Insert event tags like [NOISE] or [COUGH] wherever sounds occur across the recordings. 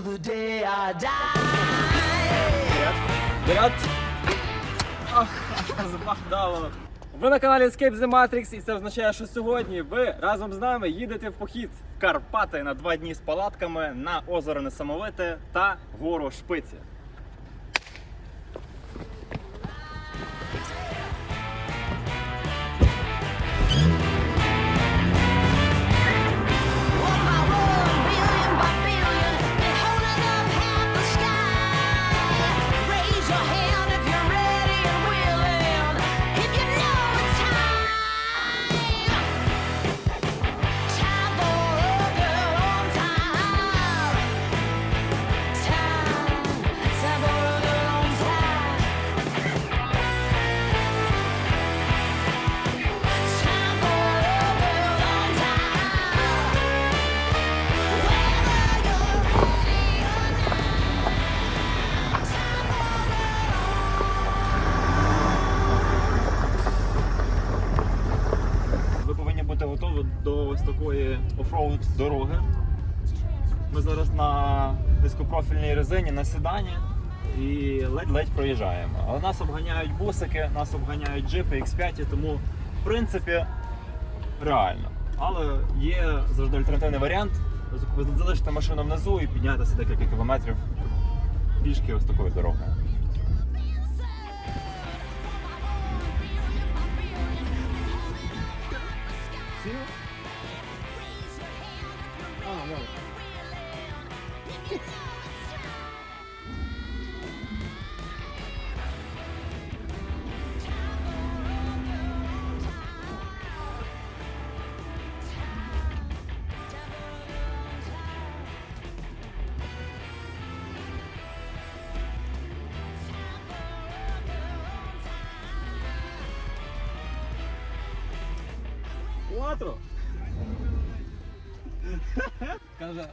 the day I die. Вперед! Ах, запах дало. Ви на каналі Escape the Matrix, і це означає, що сьогодні ви разом з нами їдете в похід. в Карпати на два дні з палатками на озеро Несамовите та гору Шпиці. Резині на седані і ледь-ледь проїжджаємо. Але нас обганяють бусики, нас обганяють джипи X5, тому в принципі реально. Але є завжди альтернативний варіант залишити машину внизу і піднятися декілька кілометрів пішки ось такою дорогою. Кватро!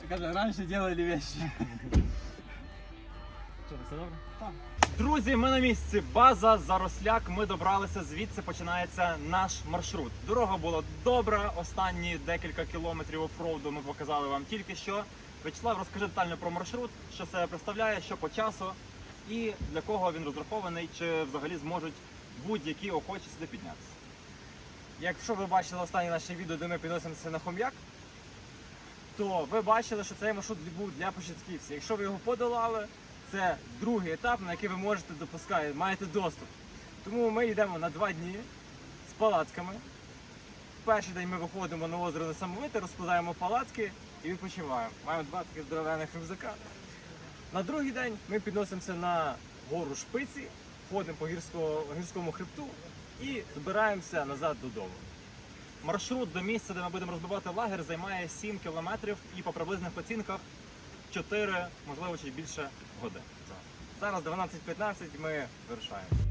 Каже, раніше делали вещи. Що, все добре? Так. Друзі, ми на місці. База Заросляк. Ми добралися звідси. Починається наш маршрут. Дорога була добра. Останні декілька кілометрів офроуду ми показали вам тільки що. Вячеслав, розкажи детально про маршрут, що себе представляє, що по часу і для кого він розрахований, чи взагалі зможуть будь-які охочі сюди піднятися. Якщо ви бачили останнє наше відео, де ми підносимося на хом'як, то ви бачили, що цей маршрут був для початківців. Якщо ви його подолали, це другий етап, на який ви можете допускати, маєте доступ. Тому ми йдемо на два дні з палатками. В перший день ми виходимо на озеро Несамовите, розкладаємо палатки і відпочиваємо. Маємо два таких здоровенних рюкзака. На другий день ми підносимося на гору Шпиці, ходимо по гірського, гірському хребту і збираємося назад додому. Маршрут до місця, де ми будемо розбивати лагер, займає 7 кілометрів і по приблизних оцінках 4, можливо, чи більше годин. Зараз 12.15 ми вирушаємо.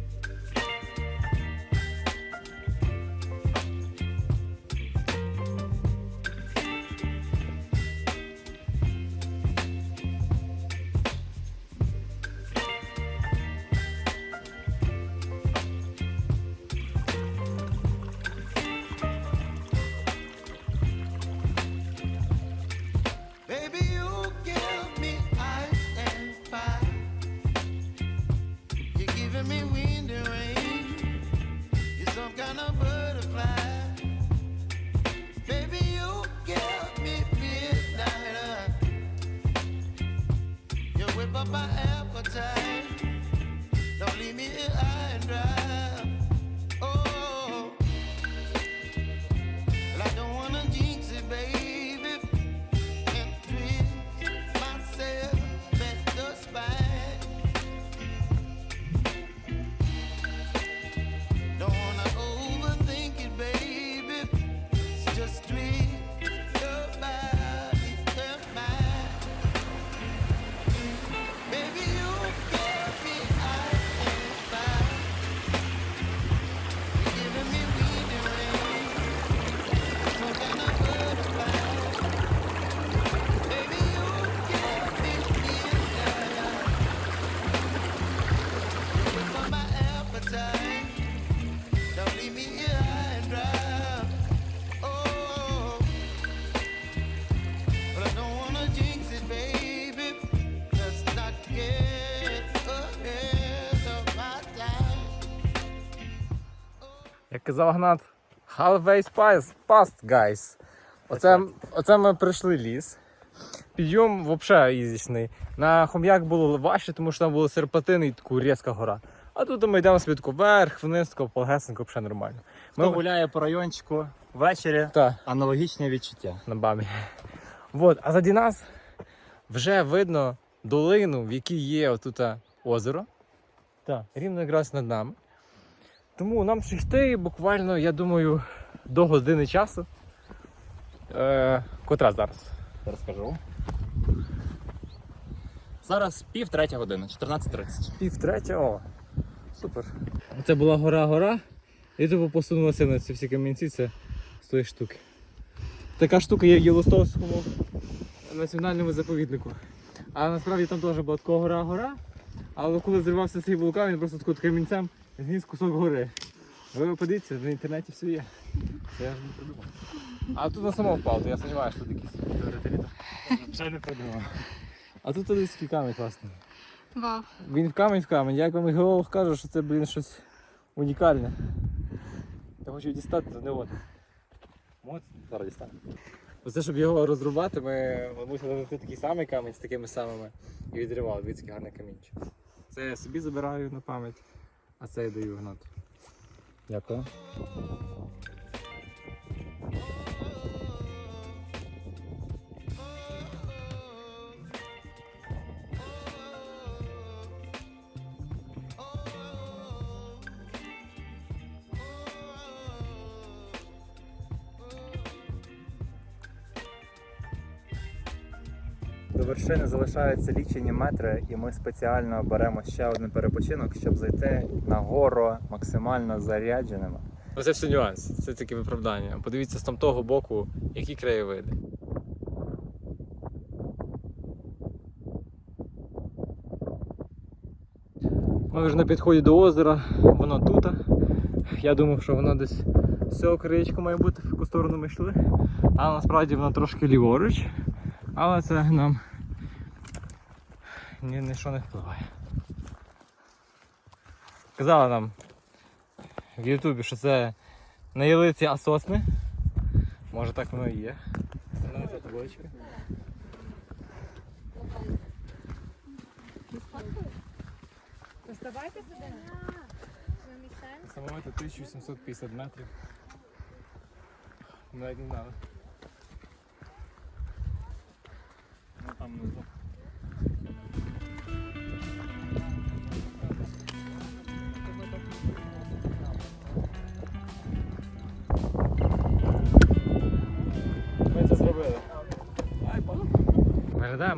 Казав halfway past, guys. Оце, оце ми прийшли ліс. Підйом взагалі ізічний. На хом'як було важче, тому що там було серпатини і таку різка гора. А тут ми йдемо собі таку вверх, вниз, тако, полегесенько, взагалі нормально. Хто гуляє по райончику ввечері, Так. аналогічне відчуття. на бамі. Вот, а заді нас вже видно долину, в якій є отут озеро. Так, рівно якраз над нами. Тому нам ще йти буквально, я думаю, до години часу. Е, котра зараз? Розкажу. Зараз пів третя година, 14.30. Пів третього. Супер. Це була гора-гора, і тупо посунулося на ці всі камінці, це з тої штуки. Така штука є в Єлостовському національному заповіднику. А насправді там теж була така гора-гора, але коли зривався цей вулкан, він просто таким камінцем зніс кусок гори. Ви подивіться, на інтернеті все є. Це я ж не придумав. А тут на само впав, то я сумніваюся, що тут якісь теоретики. Вже не придумав. А тут ось такий камінь класний. Вау. Він в камінь в камінь. Я як вам і геолог кажу, що це, блін, щось унікальне. Я хочу дістати, то не от. От, зараз дістану. Оце, щоб його розрубати, ми мусили знайти такий самий камінь з такими самими і відривали. Дивіться, який гарний камінчик. Це я собі забираю на пам'ять, а це я даю гнати. Дякую. Вершини залишаються лічені метри, і ми спеціально беремо ще один перепочинок, щоб зайти на гору максимально зарядженими. Оце все нюанс, це таке виправдання. Подивіться з там того боку, які краєвиди. Ми вже на підході до озера, воно тут. Я думав, що воно десь з цього краєчку має бути, в яку сторону ми йшли. Але насправді воно трошки ліворуч. Але це нам ні, ні що не впливає. Казали нам в Ютубі, що це не ялиці, а сосни. Може так воно і є. Доставайте мішаємо. Самовити 1750 метрів. Навіть не знали.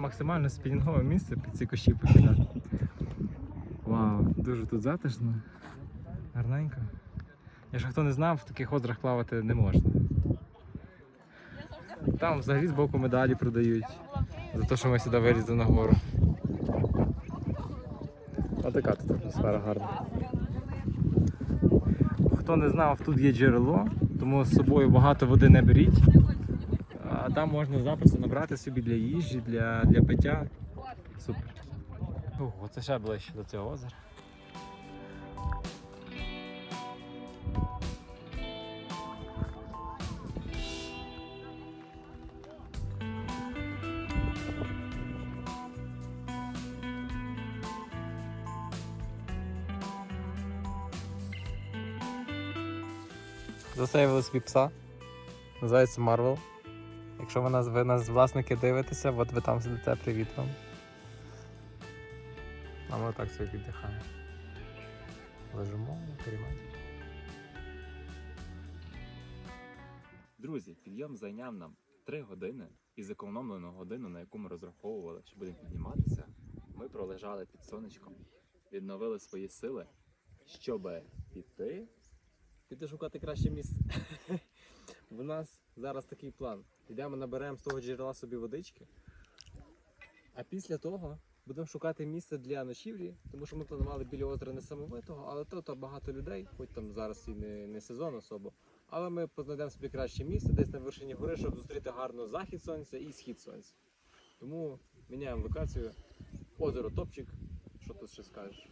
Максимально спінінгове місце під ці кущі покидати. Вау, дуже тут затишно. Гарненько. Якщо хто не знав, в таких озерах плавати не можна. Там взагалі з боку медалі продають за те, що ми сюди вилізли на гору. А така тут атмосфера гарна. Хто не знав, тут є джерело, тому з собою багато води не беріть. Там можна запросто набрати собі для їжі, для, для пиття. Супер. Ого, це ще ближче до цього озера. Засейвили собі пса. Називається Марвел. Якщо ви нас, ви нас власники дивитеся, от ви там сидите, привіт вам. А ми так собі віддихаємо. Лежимо, керімаємо. Друзі, підйом зайняв нам 3 години і зекономлену годину, на яку ми розраховували, що будемо підніматися, ми пролежали під сонечком, відновили свої сили, щоб піти. Піти шукати краще місце. [LAUGHS] У нас зараз такий план. Йдемо наберемо з того джерела собі водички. А після того будемо шукати місце для ночівлі, тому що ми планували біля озера несамовитого, але то, то багато людей, хоч там зараз і не, не сезон особо. Але ми знайдемо собі краще місце десь на вершині гори, щоб зустріти гарно захід сонця і схід сонця. Тому міняємо локацію. Озеро Топчик. Що тут ще скажеш?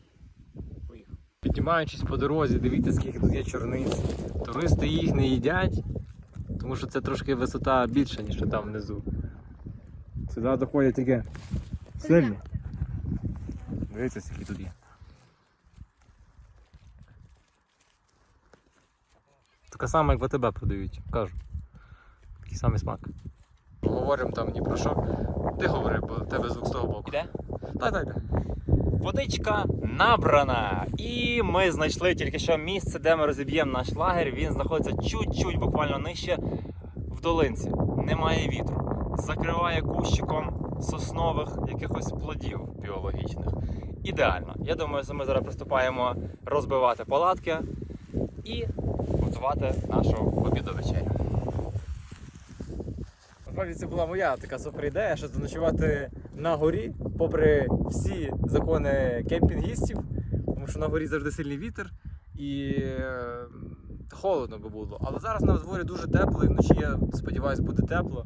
Поїхав. Піднімаючись по дорозі, дивіться, скільки тут є чорниць. Туристи їх не їдять, тому що це трошки висота більша, ніж там внизу. Сюди доходять тільки сильні. Дивіться, скільки тут є. Така сама, як в АТБ продають, кажу. Такий самий смак. Говоримо там ні про що. Ти говори, бо в тебе звук з того боку. Іде? Так, так, так. Водичка набрана. І ми знайшли тільки що місце, де ми розіб'ємо наш лагерь. Він знаходиться чуть-чуть буквально нижче в долинці. Немає вітру. Закриває кущиком соснових якихось плодів біологічних. Ідеально. Я думаю, що ми зараз приступаємо розбивати палатки і готувати нашу обіду вечерю. Насправді це була моя така супер ідея, що заночувати на горі, попри всі закони кемпінгістів, тому що на горі завжди сильний вітер і е, холодно би було. Але зараз на дворі дуже тепло, і вночі я сподіваюся буде тепло.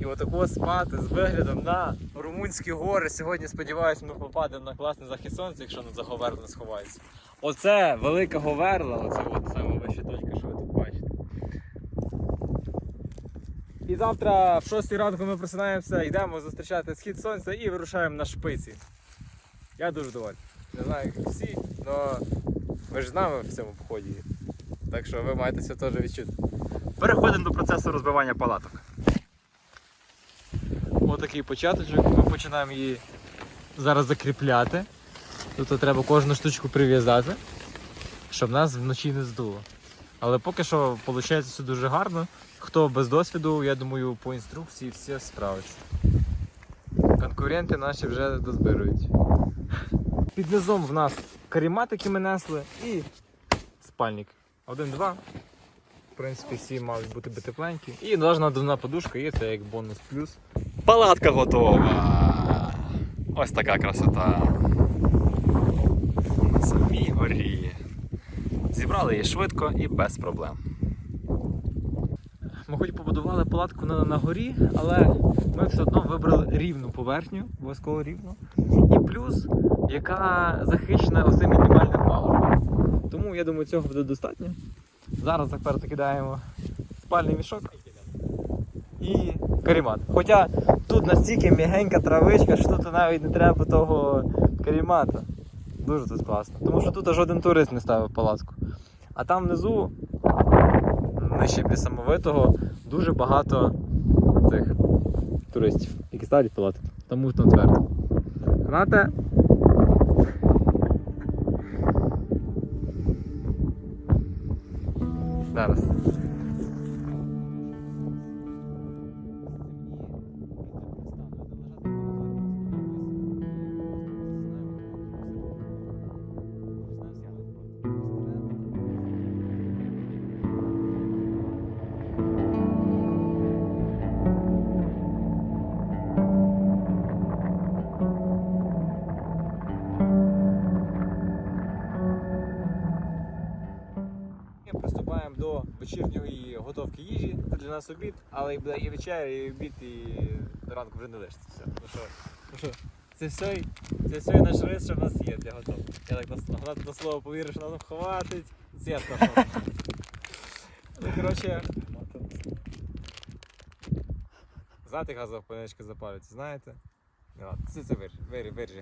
І отако спати з виглядом на румунські гори. Сьогодні сподіваюся, ми попадемо на класний захід сонця, якщо на заговерло не сховається. Оце велика говерла, оце от саме вища точка, що ви тут бачите. І завтра в 6 ранку ми просинаємося, йдемо зустрічати схід сонця і вирушаємо на шпиці. Я дуже довольний. Не знаю, як всі, але ви ж з нами в цьому поході. Так що ви маєте це теж відчути. Переходимо до процесу розбивання палаток. Отакий початочок. Ми починаємо її зараз закріпляти. Тут треба кожну штучку прив'язати, щоб нас вночі не здуло. Але поки що виходить все дуже гарно. Хто без досвіду, я думаю, по інструкції всі справиться. Конкуренти наші вже дозбирують. Під низом в нас карімат, які ми несли, і спальник. Один-два. В принципі, всі мають бути тепленькі. І надувна подушка є, це як бонус плюс. Палатка готова. Ось така красота. На самій горі. Зібрали її швидко і без проблем. Ми хоч побудували палатку на, на горі, але ми все одно вибрали рівну поверхню, обов'язково рівну. І плюс, яка захищена оцим мінімальним паливом. Тому я думаю, цього буде достатньо. Зараз тепер закидаємо спальний мішок і карімат. Хоча тут настільки м'ягенька травичка, що тут навіть не треба того карімата. Дуже тут класно. Тому що тут жоден турист не ставив палатку. А там внизу нижче біля самовитого дуже багато цих туристів, які ставлять палатки. Тому там твердо. Гранате. Зараз. До вечірньої готовки їжі. Це для нас обід, але і буде і вечеря, і обід, і до ранку вже не лишиться все. Ну що, ну що, це все, це все наш рис, що в нас є для готовки. Я так на, на слово повірю, що нам хватить. Чесно. що. Ну, коротше. Знаєте, газова паничка запалюється, знаєте? Ну, ладно, Це це виріж, виріж, виріж,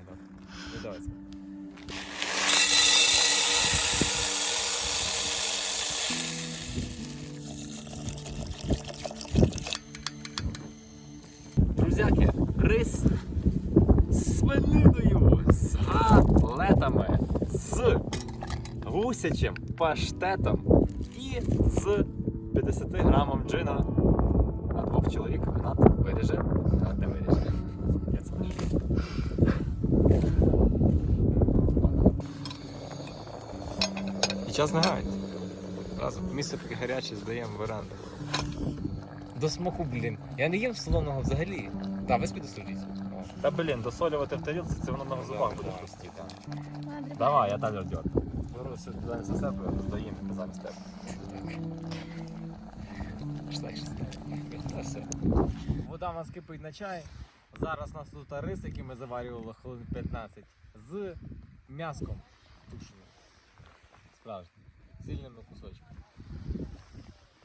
Друзяки, рис з свининою, з галетами, з гусячим паштетом і з 50 грамом джина на двох чоловік. Гнат виріже. Гнат не виріже. І час не грають. Разом. Місце таке гаряче, здаємо в оренду. До смаку, блін. Я не їм солоного взагалі. Так, ви спіди соліть. Та блін, досолювати в тарілці, це воно на зубах буде хрустіти. Давай, я далі одягну. Беру все туди за себе, роздаємо замість тебе. Вода у нас кипить на чай. Зараз у нас тут рис, який ми заварювали хвилин 15, з м'яском тушеним. Справжній. Сильними кусочками.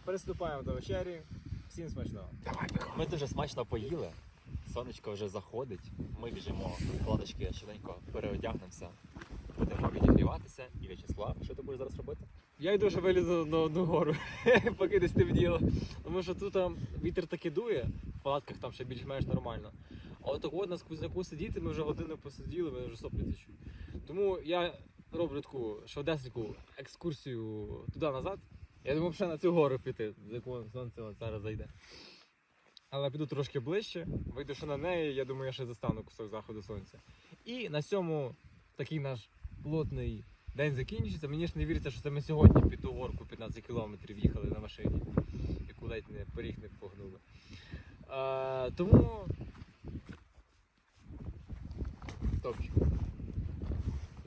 Приступаємо до вечері. Всім смачного. Ми дуже смачно поїли. Сонечко вже заходить. Ми біжимо кладочки швиденько переодягнемося. Будемо відігріватися. І В'ячеслав, що ти будеш зараз робити? Я йду ще вилізу на одну гору, [LAUGHS] поки не стемніло. Тому що тут там вітер таки дує, в палатках там ще більш-менш нормально. А от так от на сквозняку сидіти, ми вже годину посиділи, ми вже соплі течуть. Тому я роблю таку швидесеньку екскурсію туди-назад. Я думав ще на цю гору піти, з якого сонце зараз зайде. Але піду трошки ближче, вийду ще на неї, я думаю, я ще застану кусок заходу сонця. І на цьому такий наш плотний день закінчиться. Мені ж не віриться, що це ми сьогодні під ту горку 15 кілометрів їхали на машині, яку ледь не поріг не погнули. А, тому. Топчик.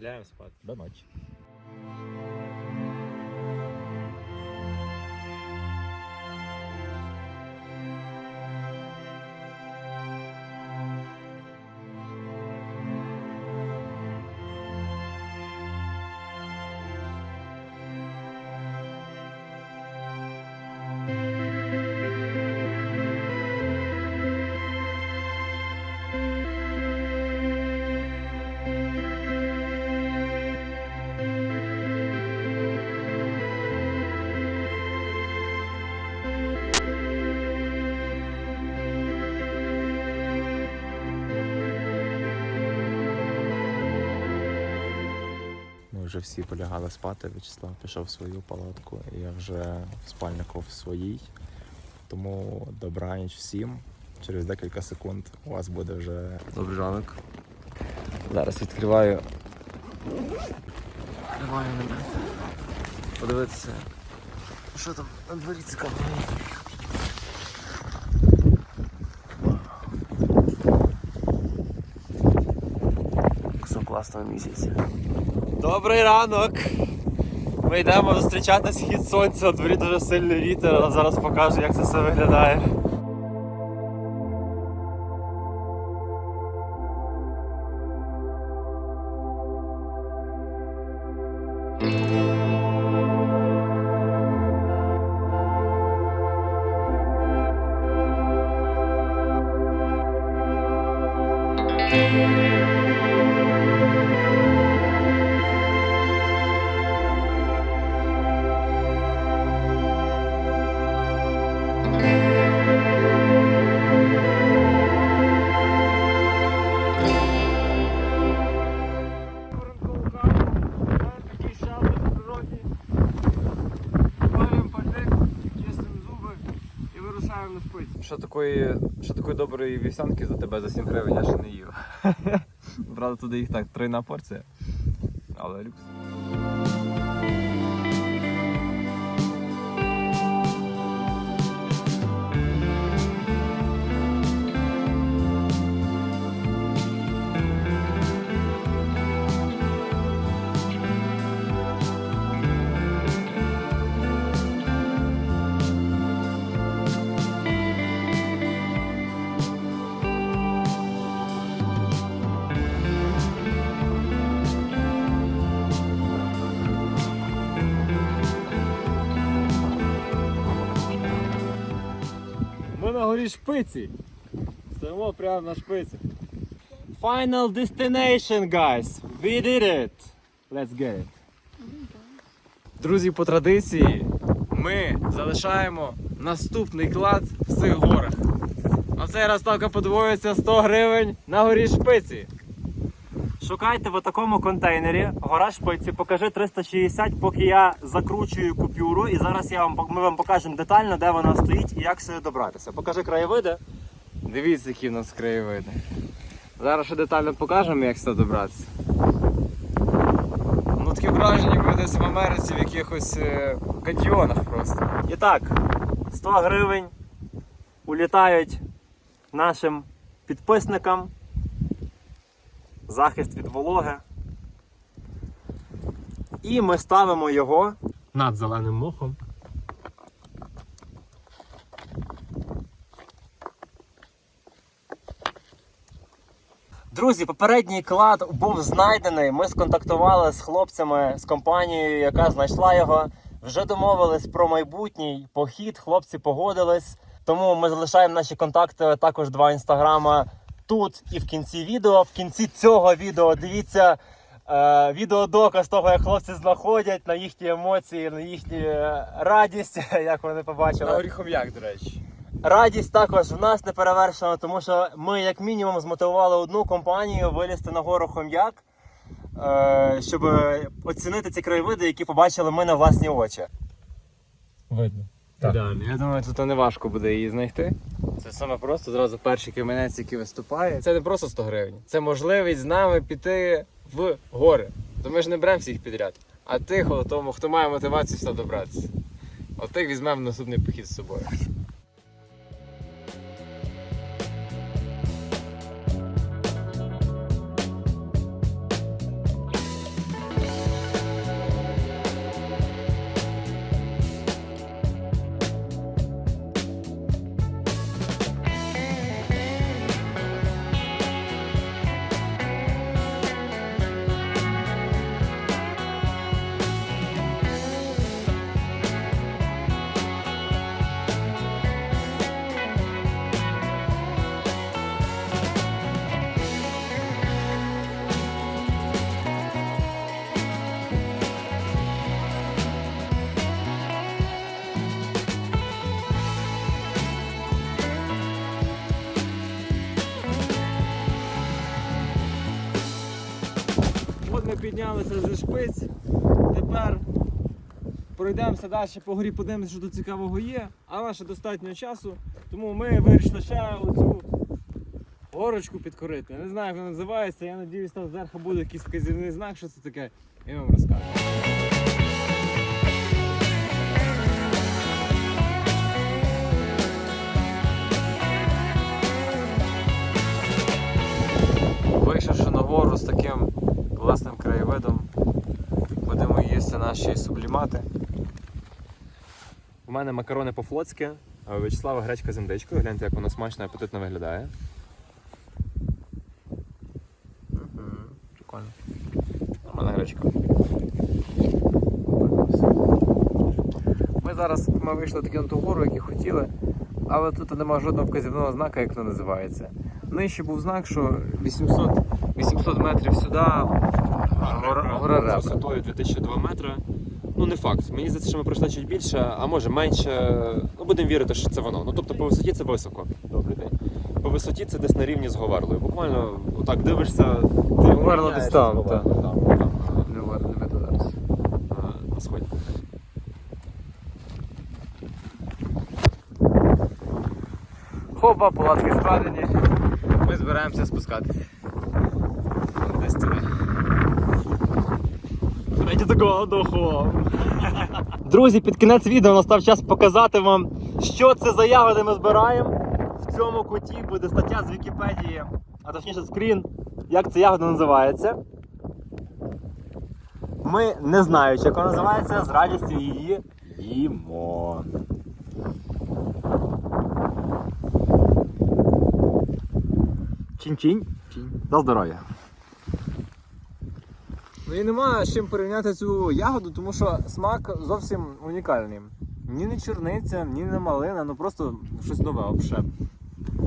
Ляємо спати. До ночі. Вже всі полягали спати. В'ячеслав пішов в свою палатку, і я вже в спальнику в своїй. Тому добраніч всім. Через декілька секунд у вас буде вже добрий ранок. Зараз відкриваю. Відкриваю намет. Подивитися. Що там на дворі цікаво. Кусок класного місяця. Добрий ранок! Ми йдемо зустрічати схід сонця, дворі дуже сильний вітер, але зараз покажу, як це все виглядає. Такої, що такої доброї вівсянки за тебе за 7 гривень я ще не їв. [LAUGHS] Правда, туди їх так тройна порція. Але люкс. Горі шпиці. Стоїмо прямо на шпиці. Final destination, guys. We did it. Let's get it. Друзі, по традиції ми залишаємо наступний клад в цих горах. На цей раз ставка подвоюється 100 гривень на горі шпиці. Шукайте в такому контейнері гора шпиці, покажи 360, поки я закручую купюру. І зараз я вам ми вам покажемо детально, де вона стоїть і як сюди добратися. Покажи краєвиди. Дивіться, які в нас краєвиди. Зараз ще детально покажемо, як сюди добратися. Ну таке враження, ніби десь в Америці в якихось е, каньйонах просто. І так, 100 гривень улітають нашим підписникам. Захист від вологи. І ми ставимо його над зеленим мохом. Друзі, попередній клад був знайдений. Ми сконтактували з хлопцями з компанією, яка знайшла його. Вже домовились про майбутній похід. Хлопці погодились. Тому ми залишаємо наші контакти, також два інстаграма тут і в кінці відео. В кінці цього відео дивіться е, відеодоказ того, як хлопці знаходять на їхні емоції, на їхню е, радість, [LAUGHS] як вони побачили. На Оріхов'як, до речі. Радість також в нас не перевершена, тому що ми, як мінімум, змотивували одну компанію вилізти на гору Хом'як, е, щоб оцінити ці краєвиди, які побачили ми на власні очі. Видно. Ідеально. Я думаю, тут не важко буде її знайти. Це саме просто зразу перший камінець, який виступає. Це не просто 100 гривень. Це можливість з нами піти в гори. То ми ж не беремо всіх підряд. А тих, тому, хто має мотивацію все добратися. Тих візьмемо в наступний похід з собою. Піднялися зі шпиць. Тепер пройдемося далі по горі, подивимося, що тут цікавого є. Але ще достатньо часу. Тому ми вирішили ще оцю горочку підкорити. Я не знаю, як вона називається. Я сподіваюся, там зверху буде якийсь вказівний знак, що це таке. І ми вам розкажемо. Вийшовши на гору з таким класним краєвидом, будемо їсти наші сублімати. У мене макарони по-флотськи, а у Вячеслава гречка з індичкою. Гляньте, як воно смачно і апетитно виглядає. Прикольно. У мене гречка. Ми зараз ми вийшли таки на ту гору, як і хотіли, але тут немає жодного вказівного знака, як воно називається. Нижче був знак, що 800, 800 метрів сюди гора, гора З висотою 2002 метри. Ну не факт. Мені здається, що ми пройшли чуть більше, а може менше. Ну будемо вірити, що це воно. Ну тобто по висоті це високо. Добрий день. По висоті це десь на рівні з Говерлою. Буквально отак дивишся, ти Говерла десь там, так. там, на- сході. Хопа, палатки складені. Ми збираємося спускатися. Туди. Раді такого духу. Друзі, під кінець відео настав час показати вам, що це за ягоди ми збираємо. В цьому куті буде стаття з Вікіпедії, а точніше скрін, як ця ягода називається. Ми, не знаючи, як вона називається, з радістю її їмо. Чинь-чинь. До здоров'я. Ну і немає з чим порівняти цю ягоду, тому що смак зовсім унікальний. Ні не чорниця, ні не малина, ну просто щось нове взагалі.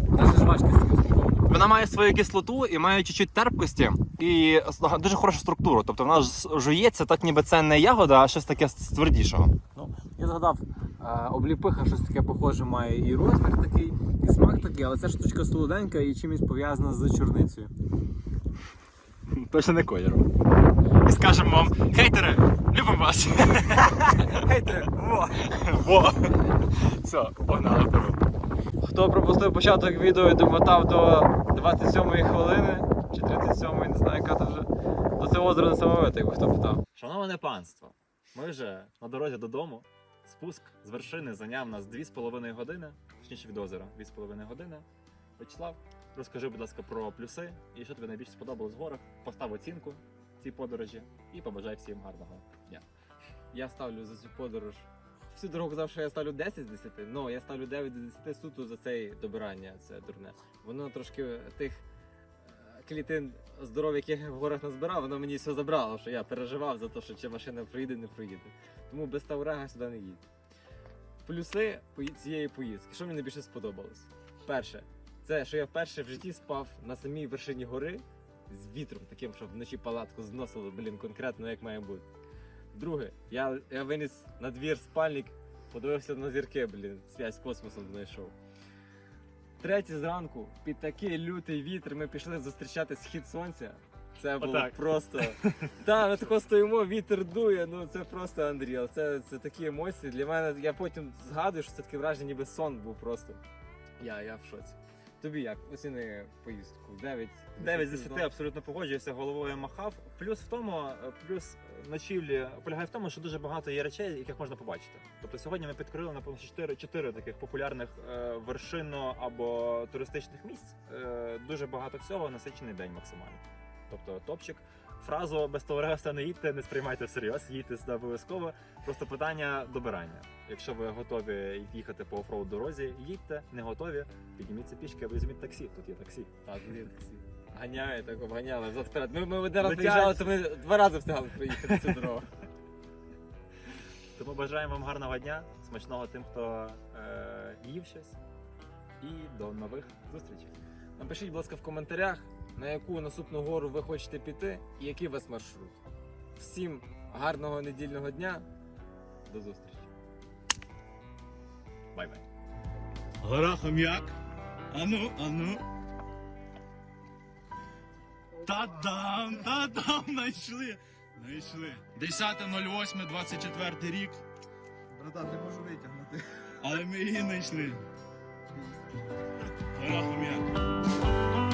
Навіть жвачки з. Вона має свою кислоту і має чуть-чуть терпкості і дуже хорошу структуру. Тобто вона жується, так ніби це не ягода, а щось таке з твердішого. Ну, я згадав, е, обліпиха щось таке похоже має і розмір такий, і смак такий, але ця штучка солоденька і чимось пов'язана з чорницею. Точно не кольором. І скажемо вам, хейтери, любимо вас. Хейтери, во! Во! Все, погнали вперед. Хто пропустив початок відео і домотав до 27-ї хвилини, чи 37-ї, не знаю, яка то вже, то це озеро не самовите, якби хто питав. Шановне панство, ми вже на дорозі додому. Спуск з вершини зайняв нас 2,5 години, точніше від озера 2,5 години. Вячеслав, розкажи, будь ласка, про плюси і що тобі найбільше сподобалось в горах. Постав оцінку цій подорожі і побажай всім гарного дня. Я ставлю за цю подорож. Всю дорогу що я ставлю 10 з 10, але я ставлю 9 з 10 суто за це добирання, це дурне. Воно трошки тих е, клітин здоров'я, яких я в горах назбирав, воно мені все забрало, що я переживав за те, що чи машина проїде, не проїде. Тому без Таурега сюди не їдь. Плюси цієї поїздки. Що мені найбільше сподобалось? Перше, це що я вперше в житті спав на самій вершині гори з вітром, таким, що вночі палатку зносило, блін, конкретно як має бути. Друге, я, я виніс на двір спальник, подивився на зірки, блін, связь з космосом знайшов. Третє зранку, під такий лютий вітер, ми пішли зустрічати схід сонця. Це було Отак. просто. [LAUGHS] Та, ми тако стоїмо, вітер дує, ну це просто Unreal. Це, це такі емоції. Для мене я потім згадую, що це таке враження, ніби сон був просто. Я, я в шоці. Тобі як? Оціни поїздку. 9. 9 з 10 абсолютно погоджуюся, головою махав. Плюс в тому, е, плюс ночівлі полягає в тому, що дуже багато є речей, яких можна побачити. Тобто сьогодні ми підкрили напевно 4, 4 таких популярних е, вершинно або туристичних місць. Е, дуже багато всього, насичений день максимально. Тобто топчик. Фразу без товариства не їдьте, не сприймайте всерйоз, їдьте сюди обов'язково. Просто питання добирання. Якщо ви готові їхати по офроуд дорозі, їдьте, не готові, підніміться пішки, або візьміть таксі. Тут є таксі. Так, блін, таксі. Ганяє, так обганяли. Зад вперед. Ми, ми один раз Летять. приїжджали, то ми два рази встигали проїхати цю дорогу. Тому бажаємо вам гарного дня, смачного тим, хто е, їв щось. І до нових зустрічей. Напишіть, будь ласка, в коментарях, на яку наступну гору ви хочете піти і який у вас маршрут. Всім гарного недільного дня. До зустрічі. Бай-бай. Гора хом'як. Ану, ану. Та-дам, та-дам, знайшли. Знайшли. 10.08.24 рік. Братан, не можу витягнути. Але ми її знайшли. Гора хом'як.